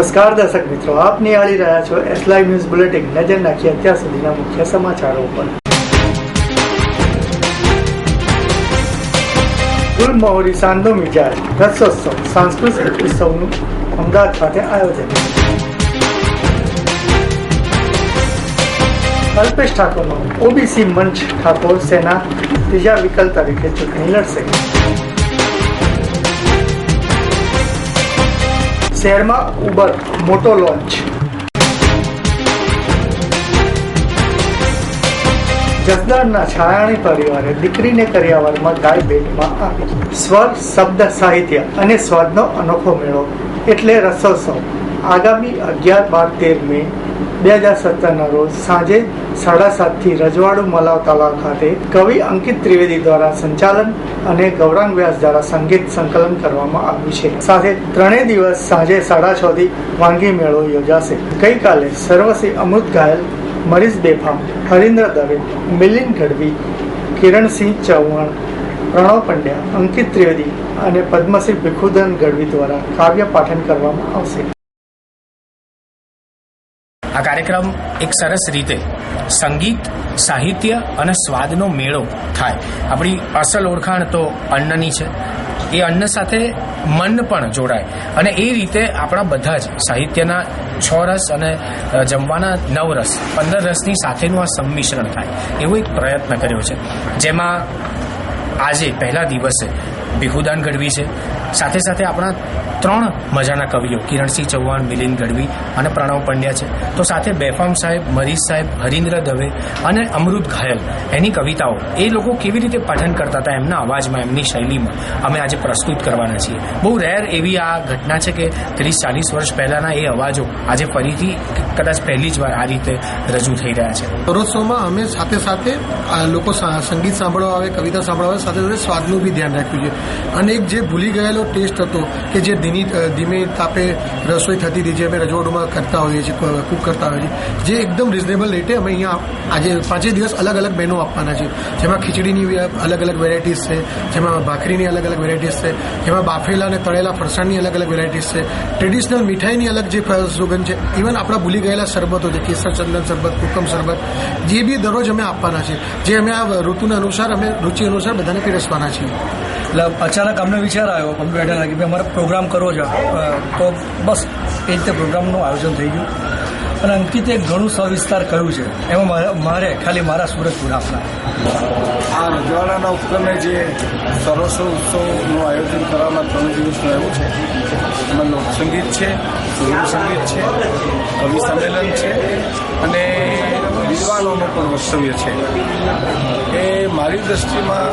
નમસ્કાર દર્શક મિત્રો, આપ નિહાળી રહ્યા છો એસ લાઈવ ન્યૂઝ બુલેટિન નજર નાખીએ અત્યાર સુધીના મુખ્ય સમાચારો પર ગુલ મહોરી સાંધો મિજાજ રસોત્સવ, સાંસ્કૃતિક ઉત્સવનું અમદાવાદ ખાતે આયોજન. અલ્પેશ ઠાકોરનો ઓબીસી મંચ ઠાકોર સેના ત્રીજા વિકલ્પ તરીકે ચૂંટણી લડશે. શહેરમાં ઉબર, મોટો લોન્ચ. જસદણના છાયાણી પરિવારે દીકરીને કર્યાવરમાં ગાય ભેટમાં આપી. સ્વર, શબ્દ, સાહિત્ય અને સ્વાદનો અનોખો મેળો એટલે રસોત્સવ. આગામી અગિયાર બાર તેર મે બે હજાર સત્તરના રોજ સાંજે સાડા સાતથી રજવાડું મલાવ તળાવ ખાતે કવિ અંકિત ત્રિવેદી દ્વારા સંચાલન અને ગૌરાંગ વ્યાસ દ્વારા સંગીત સંકલન કરવામાં આવ્યું છે. સાથે ત્રણેય દિવસ સાંજે સાડા છ થી વાનગી મેળો યોજાશે. ગઈકાલે સર્વશ્રી અમૃત ઘાયલ, મરીઝ બેફામ, હરીન્દ્ર દવે મિલિન ગઢવી, કિરણસિંહ ચૌહાણ, પ્રણવ પંડ્યા, અંકિત ત્રિવેદી અને પદ્મશ્રી ભિખુદન ગઢવી દ્વારા કાવ્ય પાઠન કરવામાં આવશે. આ કાર્યક્રમ એક સરસ રીતે સંગીત, સાહિત્ય અને સ્વાદનો મેળો થાય. આપણી અસલ ઓળખાણ તો અન્નની છે. એ અન્ન સાથે મન પણ જોડાય. અને એ રીતે આપણા બધા જ સાહિત્યના છ રસ અને જમવાના નવ રસ, પંદર રસની સાથેનું આ સંમિશ્રણ થાય. એવો એક પ્રયત્ન કર્યો છે. જેમાં આજે પહેલા દિવસે બિહુદાન ગઢવી છે. સાથે સાથે આપણા ત્રણ મજાના કવિઓ, કિરણસિંહ ચૌહાણ, મિલિંદ ગઢવી અને પ્રણવ પંડ્યા છે. તો સાથે બેફામ સાહેબ, મરીશ સાહેબ, હરીન્દ્ર દવે અને અમૃત ઘાયલ, એની કવિતાઓ, એ લોકો કેવી રીતે પઠન કરતા હતા એમના અવાજમાં, એમની શૈલીમાં, અમે આજે પ્રસ્તુત કરવાના છીએ. બહુ રેર એવી આ ઘટના છે કે ત્રીસ ચાલીસ વર્ષ પહેલાના એ અવાજો આજે ફરીથી કદાચ પહેલી જ વાર આ રીતે રજૂ થઈ રહ્યા છે. રસોત્સવમાં અમે સાથે સાથે લોકો સંગીત સાંભળવા આવે, કવિતા સાંભળવા આવે, સાથે સાથે સ્વાદનું બી ધ્યાન રાખ્યું છે. અને એક જે ભૂલી ગયેલો ટેસ્ટ હતો કે જે ધીમી ધીમે તાપે રસોઈ થતી હતી જે અમે રજવાડુમાં કરતા હોઈએ છીએ કુક કરતા હોઈએ છીએ. જે એકદમ રિઝનેબલ રેટે અમે અહીંયા આજે પાંચેય દિવસ અલગ અલગ મેનુ આપવાના છે. જેમાં ખીચડીની અલગ અલગ વેરાયટીઝ છે, જેમાં ભાખરીની અલગ અલગ વેરાયટીઝ છે, જેમાં બાફેલા અને તળેલા ફરસાણની અલગ અલગ વેરાયટીઝ છે. ટ્રેડિશનલ મીઠાઈની અલગ જે સુગંધ છે ઇવન આપણા ભૂલી ગયેલા શરબતો છે, કેસર ચંદન શરબત, કુકમ શરબત, જે બી દરરોજ અમે આપવાના છે. જે અમે આ ઋતુના અનુસાર, અમે રુચિ અનુસાર બધાને પીરસવાના છીએ. એટલે અચાનક અમને વિચાર આવ્યો અમે બેઠા કે અમારે પ્રોગ્રામ કરવો છે. તો બસ એ રીતે પ્રોગ્રામનું આયોજન થઈ ગયું. અને અંકિતે ઘણું સવિસ્તાર કર્યું છે. એમાં મારે- ખાલી મારા સુરત ગુરાફના આ રજવાડાના ઉપક્રમે જે સરસો ઉત્સવનું આયોજન કરવામાં ત્રણ દિવસનું આવ્યું છે, એમાં લોકસંગીત છે સુગમ સંગીત છે, કવિ સંમેલન છે અને વિદ્વાનોનું પણ વક્તવ્ય છે. એ મારી દ્રષ્ટિમાં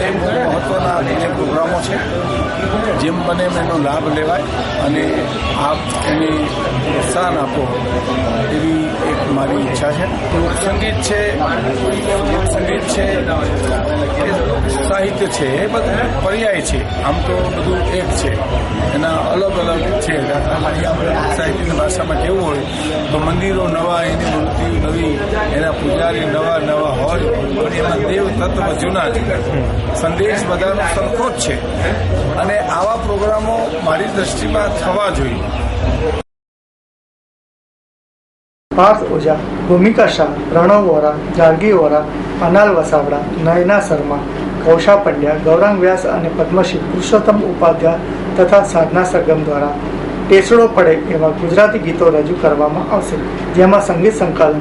એ બહુ મહત્ત્વના બે પ્રોગ્રામો છે, જેમ બને એનો લાભ લેવાય અને આપ એને પ્રોત્સાહન આપો એવી એક મારી ઈચ્છા છે. સંગીત છે સંગીત છે સાહિત્ય છે, એ બધું પર્યાય છે. આમ તો બધું એક છે. એના અલગ અલગ છે. આપણે સાહિત્યની ભાષામાં કેવું હોય, તો મંદિરો નવા, એની મૂર્તિ નવી, એના પૂજારી નવા નવા હોય, પણ એમાં દેવ તત્વ જૂના સંદેશ બધાનો સરખો જ છે. અને આવા પ્રોગ્રામો મારી દ્રષ્ટિમાં થવા જોઈએ. પાર્થ ઓઝા, ભૂમિકા શાહ પ્રણવ વોરા જાર્ગી વોરા, અનાલ વસાવડા, નયના શર્મા કૌશા પંડ્યા, ગૌરાંગ વ્યાસ અને પદ્મશ્રી પુરુષોત્તમ ઉપાધ્યાય તથા સાધના સરગમ દ્વારા ટેસડો પડે એવા ગુજરાતી ગીતો રજૂ કરવામાં આવશે, જેમાં સંગીત સંકલન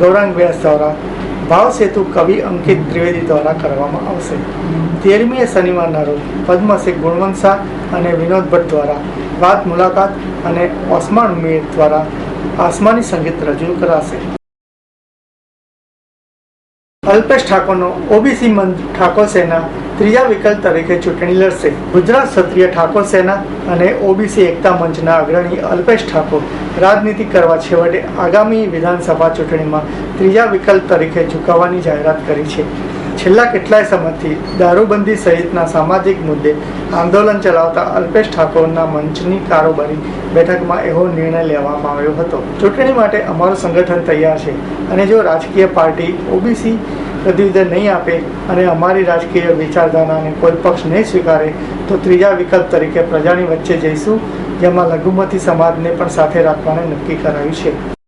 ગૌરાંગ વ્યાસ દ્વારા ભાવસેતુ કવિ અંકિત ત્રિવેદી દ્વારા કરવામાં આવશે. તેરમીએ શનિવારના રોજ પદ્મશ્રી ગુણવંત શાહ અને વિનોદ ભટ્ટ દ્વારા વાત મુલાકાત અને ઓસ્માન મીર દ્વારા આસમાની સંગીત રજૂ કરાશે. અલ્પેશ ઠાકોરનો ઓબીસી મંચ ઠાકોર સેના ત્રીજા વિકલ્પ તરીકે ચૂંટણી લડશે. ગુજરાત ક્ષત્રિય ઠાકોર સેના અને ઓબીસી એકતા મંચના અગ્રણી અલ્પેશ ઠાકોર રાજનીતિ કરવા છેવટે આગામી વિધાનસભા ચૂંટણીમાં ત્રીજા વિકલ્પ તરીકે ઝુકાવવાની જાહેરાત કરી છે. છેલ્લા કેટલાય સમયથી દારૂબંધી સહિતના સામાજિક મુદ્દે આંદોલન ચલાવતા અલ્પેશ ઠાકોરના મંચની કારોબારી બેઠકમાં એવો નિર્ણય લેવામાં આવ્યો હતો. ચૂંટણી માટે અમારું સંગઠન તૈયાર છે અને જો રાજકીય પાર્ટી ઓબીસી પ્રતિનિધિત્વ નહીં આપે અને અમારી રાજકીય વિચારધારાને કોઈ પક્ષ નહીં સ્વીકારે, તો ત્રીજા વિકલ્પ તરીકે પ્રજાની વચ્ચે જઈશું, જેમાં લઘુમતી સમાજને પણ સાથે રાખવાનું નક્કી કરાયું છે.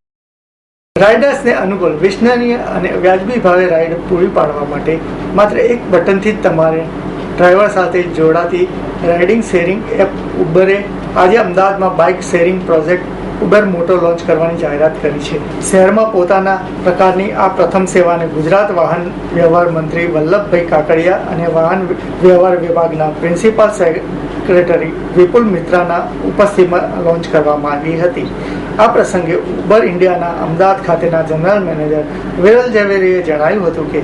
રાઇડર્સને અનુકૂળ વિશ્વનીય અને વ્યાજબી ભાવે રાઇડ પૂરી પાડવા માટે માત્ર એક બટનથી જ તમારે ડ્રાઈવર સાથે જોડાતી રાઇડિંગ શેરિંગ એપ ઉબરે આજે અમદાવાદમાં બાઇક શેરિંગ પ્રોજેક્ટ ઉબર મોટો લોન્ચ કરવાની જાહેરાત કરી છે. શહેરમાં પોતાના પ્રકારની આ પ્રથમ સેવાને ગુજરાત વાહન વ્યવહાર મંત્રી વલ્લભભાઈ કાકડિયા અને વાહન વ્યવહાર વિભાગના પ્રિન્સિપાલ સેક્રેટરી વિપુલ મિત્રાના ઉપસ્થિતિમાં લોન્ચ કરવામાં આવી હતી. આ પ્રસંગે ઉબર ઇન્ડિયાના અમદાવાદ ખાતેના જનરલ મેનેજર વિરલ ઝવેરીએ જણાવ્યું હતું કે,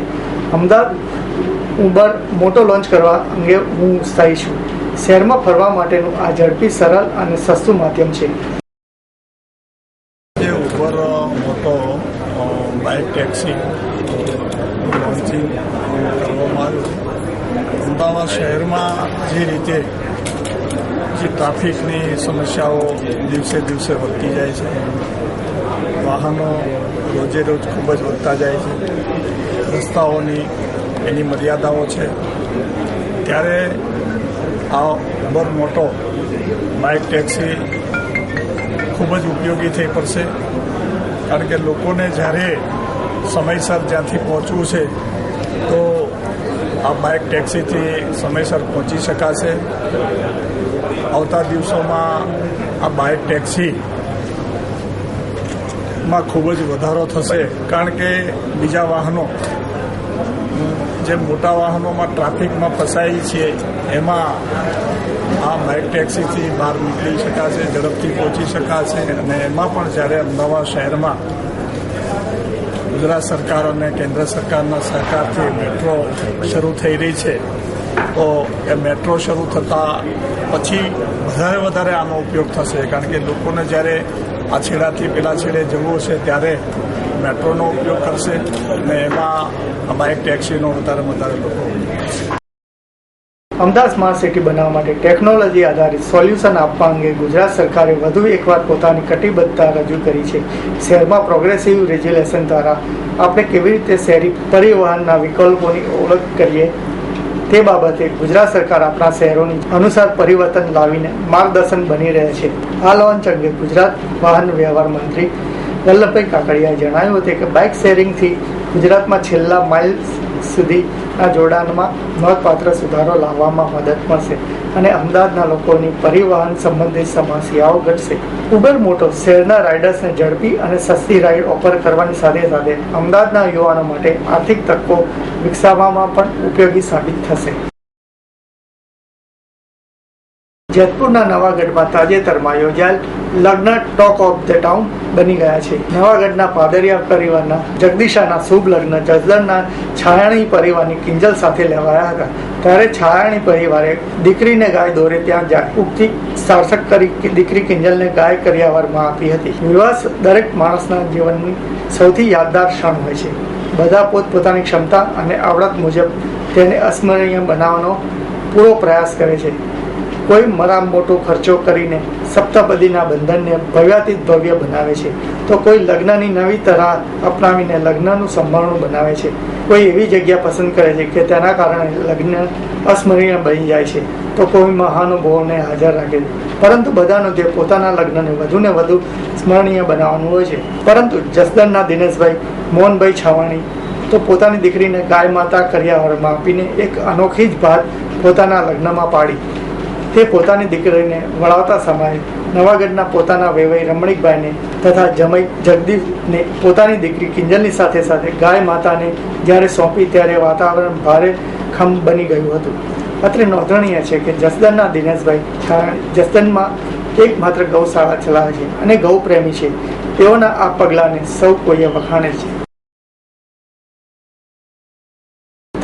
અમદાવાદ ઉબર મોટો લોન્ચ કરવા અંગે હું ઉત્સાહી છું. શહેરમાં ફરવા માટેનું આ ઝડપી, સરળ અને સસ્તું માધ્યમ છે. ઉબર મોટો બાઇક ટેક્સી લોન્ચિંગ કરવામાં આવ્યું અમદાવાદ શહેરમાં જે રીતે જે ટ્રાફિકની સમસ્યાઓ દિવસે દિવસે વધતી જાય છે. વાહનો રોજે રોજ ખૂબ જ વધતા જાય છે. રસ્તાઓની એની મર્યાદાઓ છે. ત્યારે આ ઉબર મોટો બાઇક ટેક્સી ખૂબ જ ઉપયોગી થઈ પડશે. કારણ કે લોકોને જ્યારે સમયસર જ્યાંથી પહોંચવું છે, તો આ બાઇક ટેક્સીથી સમયસર પહોંચી શકાશે. આવતા દિવસોમાં આ બાઇક ટેક્સી માં ખૂબ જ વધારો થશે, કારણ કે બીજા વાહનો, જે મોટા વાહનોમાં ટ્રાફિકમાં ફસાઈ છે એમાં આ બાઇક ટેક્સીથી બહાર નીકળી શકાશે, ઝડપથી પહોંચી શકાશે અને એમાં પણ જ્યારે અમદાવાદ શહેરમાં ગુજરાત સરકાર અને કેન્દ્ર સરકારના સહકારથી મેટ્રો શરૂ થઈ રહી છે. તો એ મેટ્રો શરૂ થતાં પછી વધારે વધારે આનો ઉપયોગ થશે. કારણ કે લોકોને જ્યારે આ છેડાથી પેલા છેડે જવું હશે ત્યારે મેટ્રોનો ઉપયોગ કરશે અને એમાં બાઇક ટેક્સીનો વધારે વધારે લોકો અમદાવાદ સ્માર્ટ સિટી બનાવવા માટે ટેકનોલોજી આધારિત સોલ્યુશન આપવા અંગે ગુજરાત સરકારે વધુ એકવાર પોતાની કટિબદ્ધતા રજૂ કરી છે. શહેરમાં પ્રોગ્રેસિવ રેગ્યુલેશન દ્વારા આપણે કેવી રીતે શહેરી પરિવહનના વિકલ્પોની ઓળખ કરીએ તે બાબતે ગુજરાત સરકાર આપણા શહેરોની અનુસાર પરિવર્તન લાવીને માર્ગદર્શન બની રહે છે. આ લોન્ચ અંગે ગુજરાત વાહન વ્યવહાર મંત્રી વલ્લભભાઈ કાકડિયાએ જણાવ્યું હતું કે બાઇક શેરિંગથી ગુજરાતમાં છેલ્લા માઇલ આ જોડાણમાં નોંધપાત્ર સુધારો લાવવામાં મદદ મળશે અને અમદાવાદના લોકોની પરિવહન સંબંધિત સમસ્યાઓ ઘટશે. ઉબર મોટો શહેરના રાઇડર્સને ઝડપી અને સસ્તી રાઇડ ઓફર કરવાની સાથે સાથે અમદાવાદના યુવાનો માટે આર્થિક તકો વિકસાવવામાં પણ ઉપયોગી સાબિત થશે. જેતપુરના નવાગઢમાં તાજેતરમાં યોજાયેલ લગ્ન ટોક ઓફ ધ ટાઉન બની ગયા છે. નવાગઢના પાદરિયા પરિવારના જગદીશાના શુભ લગ્ન જસદણના છાયાણી પરિવારની કિંજલ સાથે લેવાયા હતા. ત્યારે છાયાણી પરિવારે દીકરીને ગાય દોરે ત્યાં જાય ઉગતી સાર્થક કરી દીકરી કિંજલને ગાય કર્યાવરમાં આપી હતી. વિવાહ દરેક માણસના જીવનની સૌથી યાદગાર ક્ષણ હોય છે. બધા પોતપોતાની ક્ષમતા અને આવડત મુજબ તેને અસ્મરણીય બનાવવાનો પૂરો પ્રયાસ કરે છે. કોઈ મરામ મોટો ખર્ચો કરીને સપ્તપદીના બંધનને ભવ્યાતીત ભવ્ય બનાવે છે. તો કોઈ લગ્નની નવી તરાહ અપનાવીને લગ્નનું સંભાળણું બનાવે છે. કોઈ એવી જગ્યા પસંદ કરે છે કે તેના કારણે લગ્ન અસ્મરણીય બની જાય છે. તો કોઈ મહાનુભાવોને હાજર રાખે છે. પરંતુ બધાનો જે પોતાના લગ્નને વધુને વધુ સ્મરણીય બનાવવાનું હોય છે. પરંતુ જસદણના દિનેશભાઈ, મોહનભાઈ છાવાણી તો પોતાની દીકરીને ગાય માતા કર્યાવરમાં આપીને એક અનોખી જ ભાત પોતાના લગ્નમાં પાડી. તે પોતાની દીકરીને વળાવતા સમયે નવાગઢના પોતાના વેવાઈ રમણીકભાઈને તથા જમઈ જગદીપને પોતાની દીકરી કિંજલની સાથે સાથે ગાય માતાને જ્યારે સોંપી ત્યારે વાતાવરણ ભારે ખમ બની ગયું હતું. અત્રે નોંધનીય છે કે જસદનના દિનેશભાઈ કારણ જસદનમાં એકમાત્ર ગૌશાળા ચલાવે છે અને ગૌ પ્રેમી છે. તેઓના આ પગલાંને સૌ કોઈએ વખાણે છે.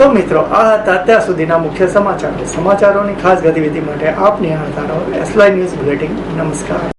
તો મિત્રો, આ હતા અત્યાર સુધીના મુખ્ય સમાચારો. સમાચારોની ખાસ ગતિવિધિ માટે આપની આધારો એસલાઈ ન્યૂઝ બુલેટિન નમસ્કાર.